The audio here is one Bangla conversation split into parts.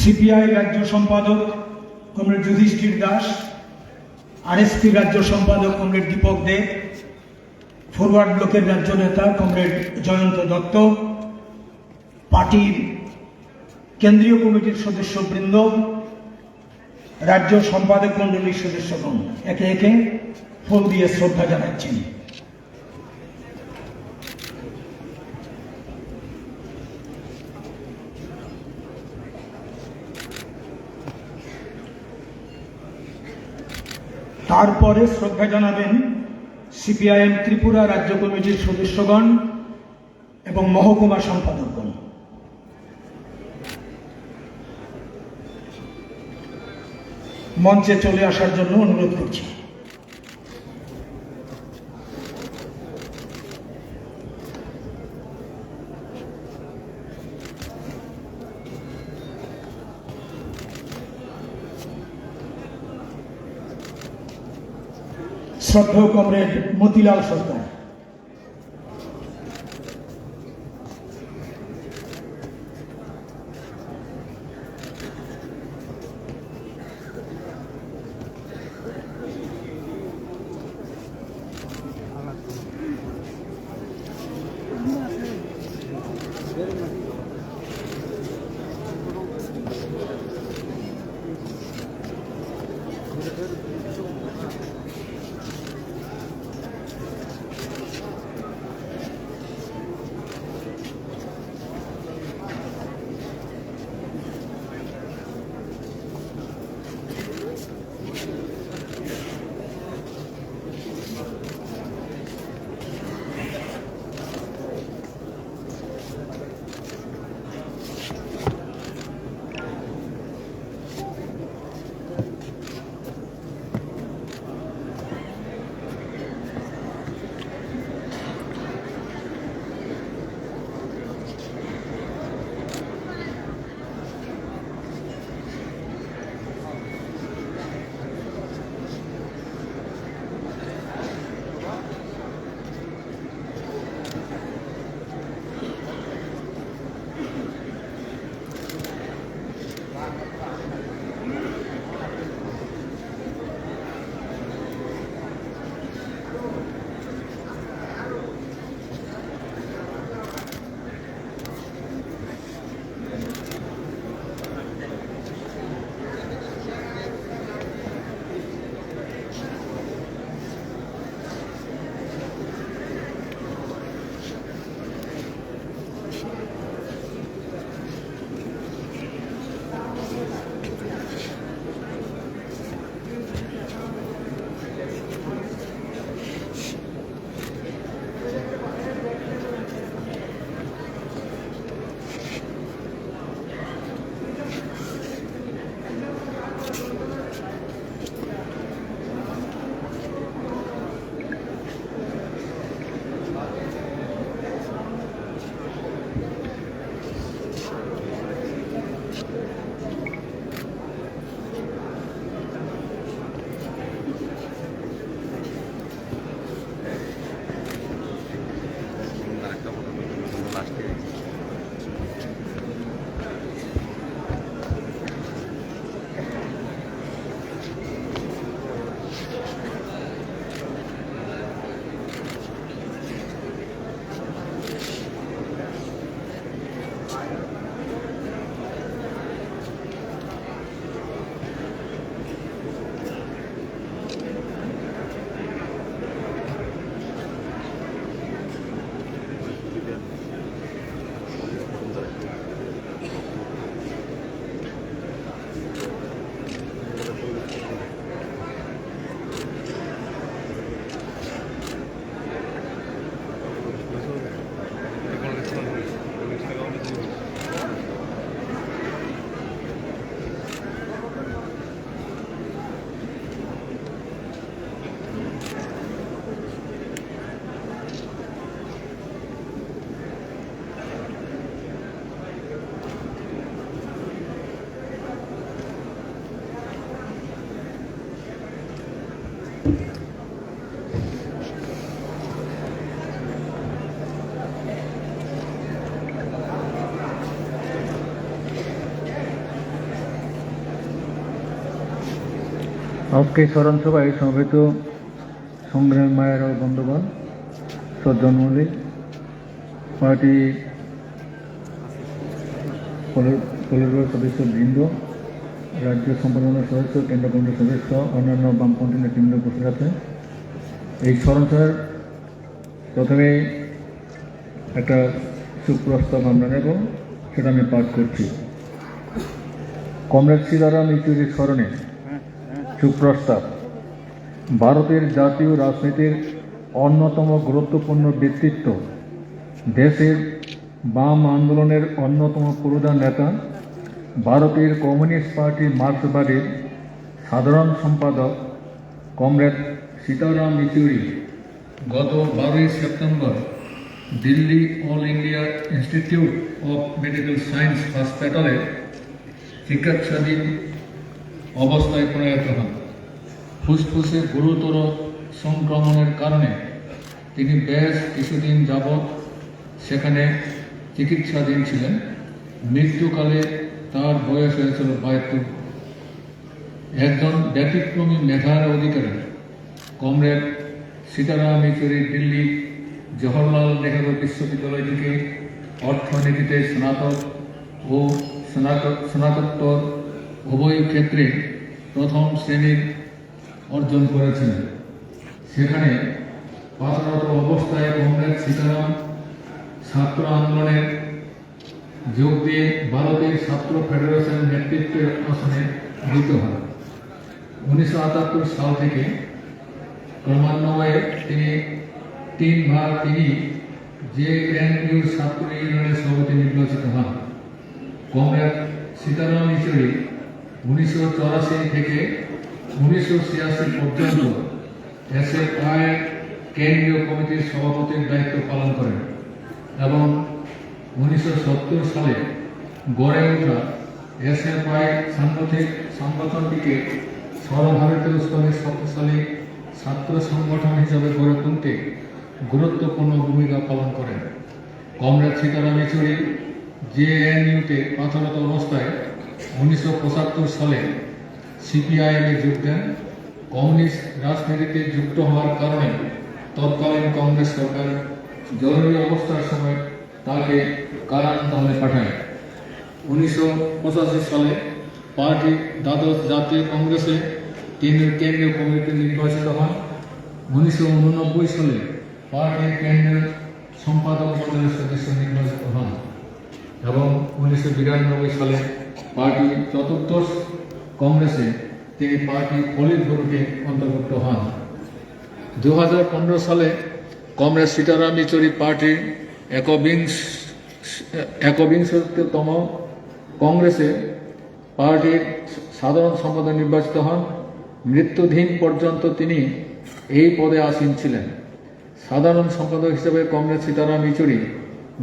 সিপিআই রাজ্য সম্পাদক কমরেড যুধিষ্ঠির দাস, আরএসপি রাজ্য সম্পাদক কমরেড দীপক দেব ফরওয়ার্ড ব্লকের রাজ্য নেতা কমরেড জয়ন্ত দত্ত পার্টির কেন্দ্রীয় কমিটির সদস্যবৃন্দ, রাজ্য সম্পাদক মণ্ডলীর সদস্যগণ। একে একে ফুল দিয়ে শ্রদ্ধা জানাচ্ছেন তারপরে শ্রদ্ধা জানাবেন সিপিআইএম ত্রিপুরা রাজ্য কমিটির সদস্যগণ এবং মহকুমা সম্পাদকগণ। মঞ্চে চলে আসার জন্য অনুরোধ করছি। শ্রদ্ধেয় comrade Motilal Sardar আজকে স্মরণ সভায় সমবেত সংগ্রামী মায়ের বন্ধুগণ, সজ্জন মল্লিক পার্টি সদস্য বৃন্দ রাজ্য সম্পাদনা সদস্য কেন্দ্র কমিটির সদস্য, অন্যান্য বামপন্থী নেতৃবৃন্দ উপস্থিত আছে। এই স্মরণ সভার প্রথমে একটা সুপ্রস্তাব আমরা নেব, সেটা আমি পাঠ করছি। কমরেড সীতারাম ইচুরির স্মরণে সুপ্রস্তাব। ভারতের জাতীয় রাজনীতির অন্যতম গুরুত্বপূর্ণ ব্যক্তিত্ব। দেশের বাম আন্দোলনের অন্যতম প্রধান নেতা। ভারতের কমিউনিস্ট পার্টি মার্ক্সবাদীর সাধারণ সম্পাদক কমরেড সীতারাম ইচুরি গত বারোই September Delhi All India Institute of Medical Science হসপিটালে চিকিৎসাধীন অবস্থায় প্রয়াত হন। ফুসফুসে গুরুতর সংক্রমণের কারণে তিনি বেশ কিছুদিন যাবৎ সেখানে চিকিৎসাধীন ছিলেন। মৃত্যুকালে তার বয়স হয়েছিল বাহাত্তর। একজন ব্যতিক্রমী মেধার অধিকারী, কমরেড সীতারাম ইচুরি দিল্লি, জওহরলাল নেহরু বিশ্ববিদ্যালয় থেকে অর্থনীতিতে স্নাতক ও স্নাতক, স্নাতকোত্তর উভয় ক্ষেত্রে প্রথম শ্রেণির অর্জন করেছেন। সেখানে পাথরত অবস্থায় কমরেড সীতারাম ছাত্র আন্দোলনের যোগ দিয়ে ভারতের ছাত্র ফেডারেশনের নেতৃত্বের আসনে গৃহীত হন। উনিশশো আটাত্তর সাল থেকে ক্রমান্বয়ে তিনি তিনবার তিনি জে এন ইউ ছাত্র ইউনিয়নের সভাপতি নির্বাচিত হন। কমরেড সীতারাম ইচুরি উনিশশো থেকে উনিশশো ছিয়াশি পর্যন্ত এসএফআই কেন্দ্রীয় কমিটির সভাপতির দায়িত্ব পালন করেন এবং উনিশশো সত্তর সালে গড়ে ওঠা এসএফআই সাংগঠনিক সংগঠনটিকে সর্বভারতীয় স্তরে শক্তিশালী ছাত্র সংগঠন হিসাবে গড়ে তুলতে গুরুত্বপূর্ণ ভূমিকা পালন করেন। কমরেড সীতারাম ইচুরি জেএনইউতে পাথরত অবস্থায় উনিশশো পঁচাত্তর সালে সিপিআইএমে যোগ দেন। কমিউনিস্ট রাজনীতিতে যুক্ত হওয়ার কারণে তৎকালীন কংগ্রেস সরকার জরুরি অবস্থার সময় তাকে কারান্তলে পাঠায়। উনিশশো পঁচাশি সালে পার্টি দ্বাদশ জাতীয় কংগ্রেসে তিনি কেন্দ্রীয় কমিটি নির্বাচিত হন। উনিশশো উননব্বই সালে পার্টির কেন্দ্রীয় সম্পাদক মন্ডলের সদস্য নির্বাচিত হন। এবং উনিশশো বিরানব্বই সালে পার্টি চতুর্দশ কংগ্রেসে তিনি পার্টি পলিট ব্যুরোতে অন্তর্ভুক্ত হন। দু হাজার পনেরো সালে কংগ্রেস সীতারাম ইচুরি পার্টির একবিংশ, একবিংশতম কংগ্রেসে পার্টির সাধারণ সম্পাদক নির্বাচিত হন। মৃত্যুধীন পর্যন্ত তিনি এই পদে আসীন ছিলেন। সাধারণ সম্পাদক হিসেবে কংগ্রেস সীতারাম ইচুরি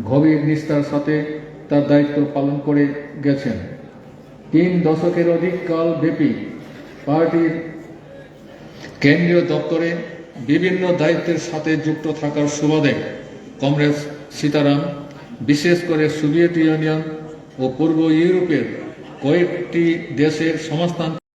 গভীর নিষ্ঠার সাথে তার দায়িত্ব পালন করে গেছেন। তিন দশকের অধিক কাল ব্যাপী পার্টির কেন্দ্রীয় দপ্তরে বিভিন্ন দায়িত্বের সাথে যুক্ত থাকার সুবাদে কংগ্রেস সীতারাম, বিশেষ করে সোভিয়েত ইউনিয়ন ও পূর্ব ইউরোপের কয়েকটি দেশের সমাজতান্ত্রিক